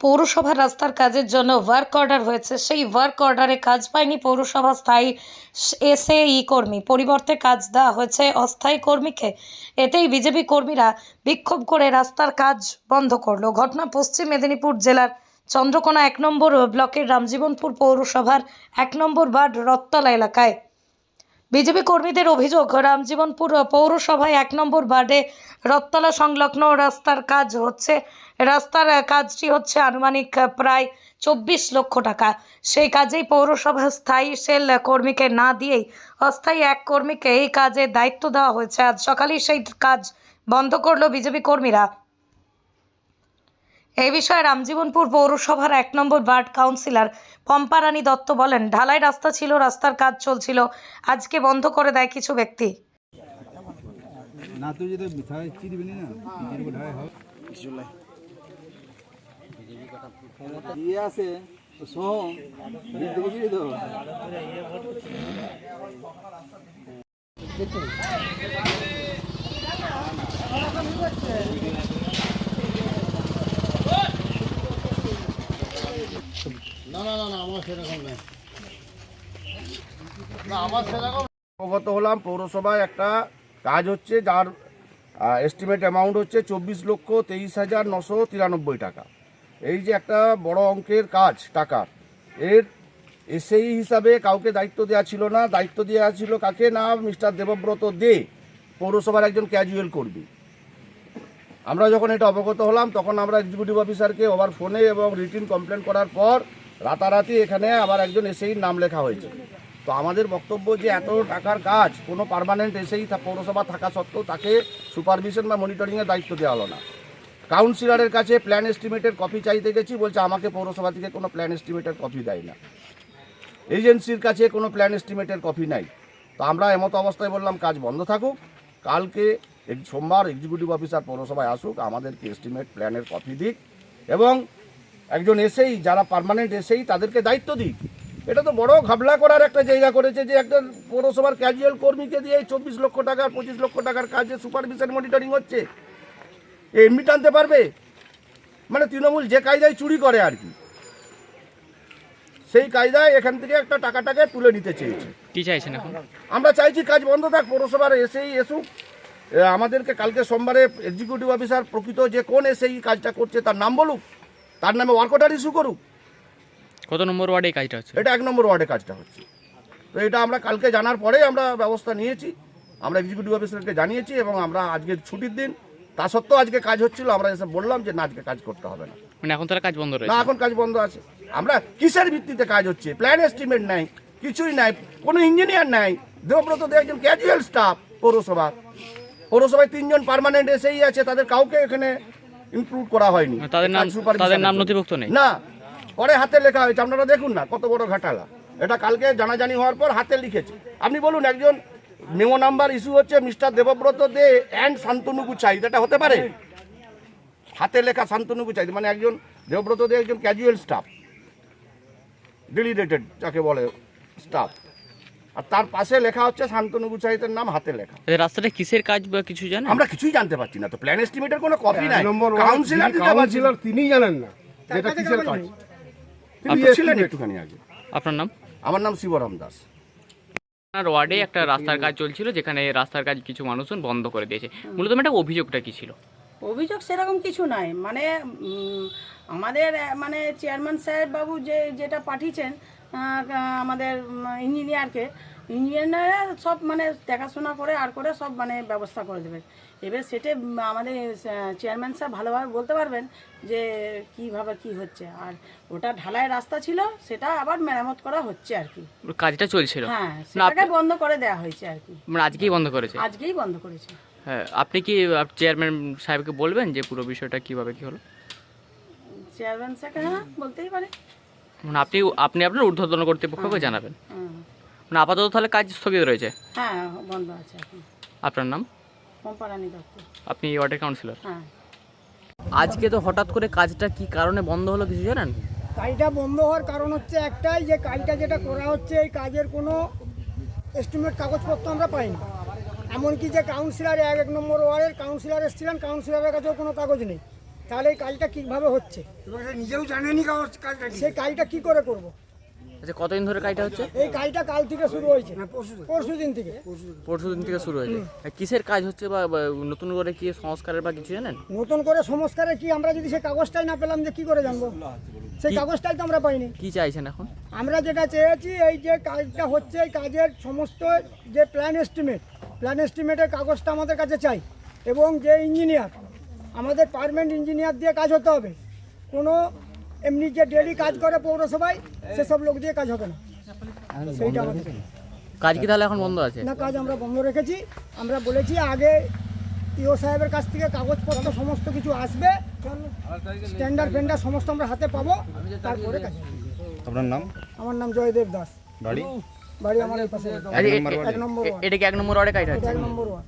পৌরসভার রাস্তার কাজের জন্য ওয়ার্ক অর্ডার হয়েছে। সেই ওয়ার্ক অর্ডারে কাজ পায়নি পৌরসভা স্থায়ী এসএই কর্মী। পরিবর্তে কাজ দেওয়া হয়েছে অস্থায়ী কর্মীকে। এতেই বিজেপি কর্মীরা বিক্ষোভ করে রাস্তার কাজ বন্ধ করল। ঘটনা পশ্চিম মেদিনীপুর জেলার চন্দ্রকোনা এক নম্বর ব্লকের রামজীবনপুর পৌরসভার এক নম্বর ওয়ার্ড রত্তলা এলাকায়। বিজেপি কর্মীদের অভিযোগ, রামজীবনপুর পৌরসভায় এক নম্বর বার্ডে রথতলা সংলগ্ন রাস্তার কাজ হচ্ছে। রাস্তার কাজটি হচ্ছে আনুমানিক প্রায় চব্বিশ লক্ষ টাকা। সেই কাজেই পৌরসভা স্থায়ী সেল কর্মীকে না দিয়েই অস্থায়ী এক কর্মীকে এই কাজে দায়িত্ব দেওয়া হয়েছে। আজ সকালেই সেই কাজ বন্ধ করল বিজেপি কর্মীরা। এই বিষয়ে রামজীবনপুর পৌরসভার এক নম্বর ওয়ার্ড কাউন্সিলর পম্পারানী দত্ত বলেন, ঢালাই রাস্তা ছিল, রাস্তার কাজ চলছিল, আজকে বন্ধ করে দেয় কিছু ব্যক্তি। না না চিরবি ধারে হবে ইয়ে আছে সোহম অবগত হলাম পৌরসভায় একটা কাজ হচ্ছে, যার এস্টিমেট অ্যামাউন্ট হচ্ছে চব্বিশ লক্ষ তেইশ হাজার নশো তিরানব্বই টাকা। এই যে একটা বড় অঙ্কের কাজ, টাকার, এর এসএই হিসাবে কাউকে দায়িত্ব দেওয়া ছিল না। দায়িত্ব দেওয়া ছিল কাকে? না মিস্টার দেবব্রত দে, পৌরসভার একজন ক্যাজুয়াল কর্মী। আমরা যখন এটা অবগত হলাম, তখন আমরা এক্সিকিউটিভ অফিসারকে ওভার ফোনে এবং রিটিন কমপ্লেন করার পর রাতারাতি এখানে আবার একজন এসেই নাম লেখা হয়েছে। তো আমাদের বক্তব্য যে এত টাকার কাজ, কোনো পার্মানেন্ট এসেই পৌরসভা থাকা সত্ত্বেও তাকে সুপারভিশন বা মনিটরিংয়ের দায়িত্ব দেওয়া হলো না। কাউন্সিলরের কাছে প্ল্যান এস্টিমেটের কপি চাইতে গেছি, বলছে আমাকে পৌরসভা থেকে কোনো প্ল্যান এস্টিমেটের কপি দেয় না। এজেন্সির কাছে কোনো প্ল্যান এস্টিমেটের কপি নাই। তো আমরা এমত অবস্থায় বললাম, কাজ বন্ধ থাকুক, কালকে সোমবার এক্সিকিউটিভ অফিসার পৌরসভায় আসুক আমাদেরকে এস্টিমেট প্ল্যানের কপি দিক এবং একজন এসেই যারা পার্মানেন্ট এসেই তাদেরকে দায়িত্ব দিক। এটা তো বড় ঘাবলা করার একটা জায়গা করেছে যে একজন পৌরসভার ক্যাজুয়াল কর্মীকে দিয়ে চব্বিশ লক্ষ টাকার পঁচিশ লক্ষ টাকার কাজে সুপারভিশন মনিটরিং হচ্ছে। এমনি টানতে পারবে? মানে তৃণমূল যে কায়দায় চুরি করে আর কি। সেই কায়দায় এখান থেকে একটা টাকাটাকে তুলে নিতে চেয়েছে। কি চাইছেন এখন? আমরা চাইছি কাজ বন্ধ থাক পৌরসভার এসেই এসুক। আমাদেরকে কালকে সোমবারে এক্সিকিউটিভ অফিসার প্রকৃত যে কোন এসে এই কাজটা করছে তার নাম বলুক তার নামে ওয়ার্ক অর্ডার ইস্যু করুক। কত নম্বর ওয়ার্ডে কাজটা হচ্ছে? এটা এক নম্বর ওয়ার্ডে কাজটা হচ্ছে। তো এটা আমরা কালকে জানার পরেই আমরা ব্যবস্থা নিয়েছি আমরা এক্সিকিউটিভ অফিসারকে জানিয়েছি এবং আমরা আজকে ছুটির দিন তা সত্ত্বেও আজকে কাজ হচ্ছিল আমরা এসে বললাম যে না আজকে কাজ করতে হবে না। মানে এখন তারা কাজ বন্ধ রয়েছে? না এখন কাজ বন্ধ আছে। আমরা কিসের ভিত্তিতে কাজ হচ্ছে? প্ল্যান এস্টিমেট নাই কিছুই নাই কোনো ইঞ্জিনিয়ার নাই দেবব্রত একজন ক্যাজুয়াল স্টাফ পৌরসভা পৌরসভায় তিনজন পার্মানেন্ট এসেই আছে তাদের কাউকে এখানে ইনক্লুড করা হয়নি। তাদের নাম তাদের নাম নথিভুক্ত নেই? না পরে হাতে লেখা হয়েছে আপনারা দেখুন না কত বড় ঘাটালা। এটা কালকে জানাজানি হওয়ার পর হাতে লিখেছে। আপনি বলুন একজন মেমো নাম্বার ইস্যু হচ্ছে মিস্টার দেবব্রত দে অ্যান্ড শান্তনু গুচাই এটা হতে পারে? হাতে লেখা শান্তনু গুচাই মানে একজন দেবব্রত দে একজন ক্যাজুয়াল স্টাফ ডেলিডেটেড যাকে বলে স্টাফ আর তার পাশে লেখা হচ্ছে শান্তনু গুচাইতের নাম হাতে লেখা। এই রাস্তাটা কিসের কাজ বা কিছু জানেন? আমরা কিছুই জানতে পারছি না তো প্ল্যান এস্টিমেটের কোনো কপি নাই। কাউন্সিলর দিতে পারছি তিনি জানেন না যেটা কিসের কাজ। তিনি ছিলেন একটুখানি আগে। আপনার নাম? আমার নাম শিবরাম দাস। আপনার ওয়ার্ডে একটা রাস্তার কাজ চলছিল যেখানে রাস্তার কাজ কিছু মানুষজন বন্ধ করে দিয়েছে। মূলত ম্যাডাম অভিযোগটা কি ছিল? অভিযোগ সেরকম কিছু নাই। মানে আমাদের মানে চেয়ারম্যান সাহেব বাবু যে যেটা পাঠিয়েছেন আমাদের ইঞ্জিনিয়ারকে। ইঞ্জিনিয়াররা সব মানে দেখাশোনা করে আর করে সব মানে ব্যবস্থা করে দেবে। এবার সেটা আমাদের চেয়ারম্যান সাহেব ভালোভাবে বলতে পারবেন যে কীভাবে কি হচ্ছে। আর ওটা ঢালাই রাস্তা ছিল সেটা আবার মেরামত করা হচ্ছে আর কি। কাজটা চলছিল? হ্যাঁ না সেটাকে বন্ধ করে দেওয়া হয়েছে আর কি। মানে আজকেই বন্ধ করেছে? আজকেই বন্ধ করেছে। হ্যাঁ আপনি কি চেয়ারম্যান সাহেবকে বলবেন যে পুরো বিষয়টা কীভাবে কি হলো? চেয়ারম্যান সাহেবকে হ্যাঁ বলতেই পারে। মানে আপনি আপনি আপনার ঊর্ধ্বতন কর্তৃপক্ষকে জানাবেন। মানে আপাতত তাহলে কাজ স্থগিত রয়েছে? হ্যাঁ বন্ধ আছে এখন। আপনার নাম? পম্পারানি দত্ত। আপনি এই ওয়ার্ডের কাউন্সিলর? হ্যাঁ। আজকে তো হঠাৎ করে কাজটা কি কারণে বন্ধ হলো কিছু জানেন? কাজটা বন্ধ হওয়ার কারণ হচ্ছে একটাই যে কাজটা যেটা করা হচ্ছে এই কাজের কোনো এস্টিমেট কাগজপত্র আমরা পাইনি। এমনকি যে কাউন্সিলর এক এক নম্বর ওয়ার্ডের কাউন্সিলর এসেছিলেন কাউন্সিলরের কাছেও কোনো কাগজ নেই। তাহলে এই কাজটা কীভাবে হচ্ছে? নিজেও জানেনি কাজটা সেই কাজটা কি করে করব। আচ্ছা কতদিন ধরে কাজটা হচ্ছে? এই কাজটা কাল থেকে শুরু হয়েছে। পরশু দিন। থেকে। পরশু দিন থেকে শুরু হয়েছে। কিসের কাজ হচ্ছে বা বা নতুন করে কি সংস্কারের বা কিছু জানেন? নতুন করে সংস্কারে কি আমরা যদি সেই কাগজটাই না পেলাম যে কি করে জানব? সেই কাগজটাই তো আমরা পাইনি। কি চাইছেন এখন? আমরা যেটা চেয়েছি এই যে কাজটা হচ্ছে এই কাজের সমস্ত যে প্ল্যান এস্টিমেট প্ল্যান এস্টিমেটের কাগজটা আমাদের কাছে চাই। এবং যে ইঞ্জিনিয়ার আমাদের পারমানেন্ট ইঞ্জিনিয়ার দিয়ে কাজ হতে হবে। কোনো এমনি যে ডেলি কাজ করে পৌরসভায় সেসব লোক দিয়ে কাজ হবে না। সেইটা আমাদের। কাজ কি তাহলে এখন বন্ধ আছে? না কাজ আমরা বন্ধ রেখেছি। আমরা বলেছি আগে ইও সাহেবের কাছ থেকে কাগজপত্র সমস্ত কিছু আসবে। স্ট্যান্ডার্ড ফেন্ডার সমস্ত আমরা হাতে পাবো। তারপরে কাজ আপনার নাম? আমার নাম জয়দেব দাস। বাড়ি? বাড়ি আমার এই পাশে। এক নম্বর এটা কি এক নম্বর ওয়ার্ডে কাজ হচ্ছে এক নম্বর ওয়ার্ড।